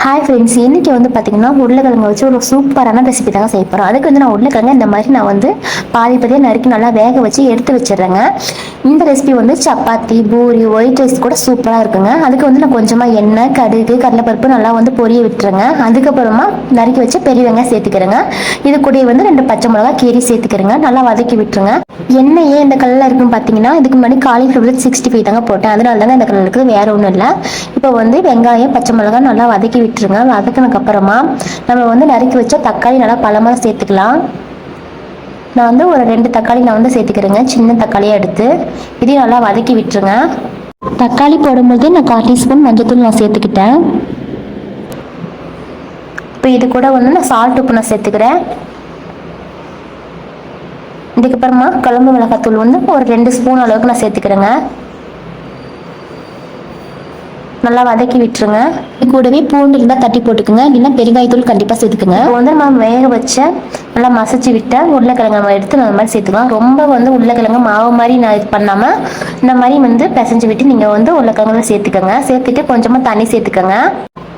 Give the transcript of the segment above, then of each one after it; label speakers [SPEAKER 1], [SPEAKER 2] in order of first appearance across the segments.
[SPEAKER 1] Hi friends இன்றைக்கி வந்து பார்த்திங்கன்னா உருளைக்கிழங்கு வச்சு ஒரு சூப்பரான ரெசிபி தாங்க செய்ய போகிறோம் அதுக்கு வந்து நான் உருளைக்கிழங்கு இந்த மாதிரி நான் வந்து பாதி பாதியாக நறுக்கி நல்லா வேக வச்சு எடுத்து வச்சிடுறேங்க. இந்த ரெசிபி வந்து சப்பாத்தி பூரி ஒயிட் ரைஸ் கூட சூப்பராக இருக்குங்க. அதுக்கு வந்து நான் கொஞ்சமாக எண்ணெய் கடுகு கடலைப்பருப்பு நல்லா வந்து பொரிய விட்டுருங்க. அதுக்கப்புறமா நறுக்கி வச்சு பெரிய வெங்காயம் சேர்த்துக்கிறேங்க. இது கூடயே வந்து ரெண்டு பச்சை மிளகா கீரி சேர்த்துக்கிறேங்க. நல்லா வதக்கி விட்டுருங்க. எண்ணெய் ஏன் இந்த கலரில் இருக்குன்னு பார்த்தீங்கன்னா இதுக்கு முன்னாடி காலிஃப்ளவர் சிக்ஸ்டி ஃபைவ் தாங்க போட்டேன். அதனால தாங்க இந்த கலர் இருக்குது வேற ஒன்றும் இல்லை. இப்போ வந்து வெங்காயம் பச்சை மிளகாய் நல்லா வதக்கி விட்டுருங்க. வதக்கினதுக்கப்புறமா நம்ம வந்து நறுக்கி வச்சா தக்காளி நல்லா பழமாக சேர்த்துக்கலாம். நான் வந்து ஒரு ரெண்டு தக்காளி நான் வந்து சேர்த்துக்கிறேங்க. சின்ன தக்காளியாக எடுத்து இதையும் நல்லா வதக்கி விட்டுருங்க. தக்காளி போடும்போது நான் கால் டீஸ்பூன் மஞ்சத்தூள் நான் சேர்த்துக்கிட்டேன். இப்போ இது கூட வந்து நான் சால்ட் உப்பு நான் சேர்த்துக்கிறேன். இதுக்கப்புறமா குழம்பு மிளகாத்தூள் வந்து ஒரு ரெண்டு ஸ்பூன் அளவுக்கு நான் சேர்த்துக்கிறேங்க. நல்லா வதக்கி விட்டுருங்க. கூடவே பூண்டு இருந்தால் தட்டி போட்டுக்குங்க. இல்லைன்னா பெருங்காயத்தூள் கண்டிப்பாக சேர்த்துக்குங்க. இப்போ வந்து நம்ம வேக வச்ச நல்லா மசிச்சு விட்டால் உருளைக்கிழங்கு நம்ம எடுத்து நம்ம மாதிரி சேர்த்துக்கலாம். ரொம்ப வந்து உருளைக்கிழங்கு மாவு மாதிரி நான் இது பண்ணாமல் இந்த மாதிரி வந்து பிசைஞ்சு விட்டு நீங்கள் வந்து உருளைக்கிழங்குல சேர்த்துக்கோங்க. சேர்த்துட்டு கொஞ்சமாக தண்ணி சேர்த்துக்கோங்க.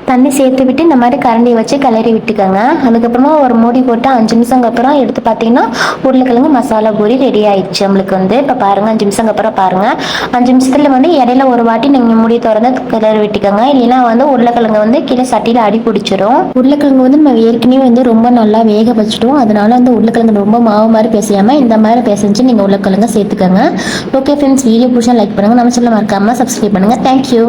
[SPEAKER 1] தண்ணி சேர்த்து விட்டு இந்த மாதிரி கரண்டியை வச்சு கிளறி விட்டுக்கோங்க. அதுக்கப்புறமா ஒரு மூடி போட்டு அஞ்சு நிமிஷங்க அப்புறம் எடுத்து பார்த்தீங்கன்னா உருளைக்கிழங்கு மசாலா பூரி ரெடி ஆயிடுச்சு நம்மளுக்கு வந்து. இப்போ பாருங்கள் அஞ்சு நிமிஷம் அப்புறம் பாருங்கள் அஞ்சு நிமிஷத்துல வந்து இடையில ஒரு வாட்டி நீங்கள் மூடி திறந்து கிளறி விட்டுக்கோங்க. இல்லைன்னா வந்து உருளைக்கிழங்கு வந்து கீழே சட்டியில் அடி பிடிச்சிரும். உருளைக்கிழங்கு வந்து நம்ம ஏற்கனவே வந்து ரொம்ப நல்லா வேக வச்சுட்டோம். அதனால வந்து உருளைக்கிழங்கு ரொம்ப மாவு மாதிரி பேசாமல் இந்த மாதிரி பேசஞ்சு நீங்கள் உருளைக்கிழங்கு சேர்த்துக்கோங்க. ஓகே ஃப்ரெண்ட்ஸ் வீடியோ பிடிச்சா லைக் பண்ணுங்கள் நம்ம சொல்ல மறக்காமல் சப்ஸ்கிரைப் பண்ணுங்கள் தேங்க்யூ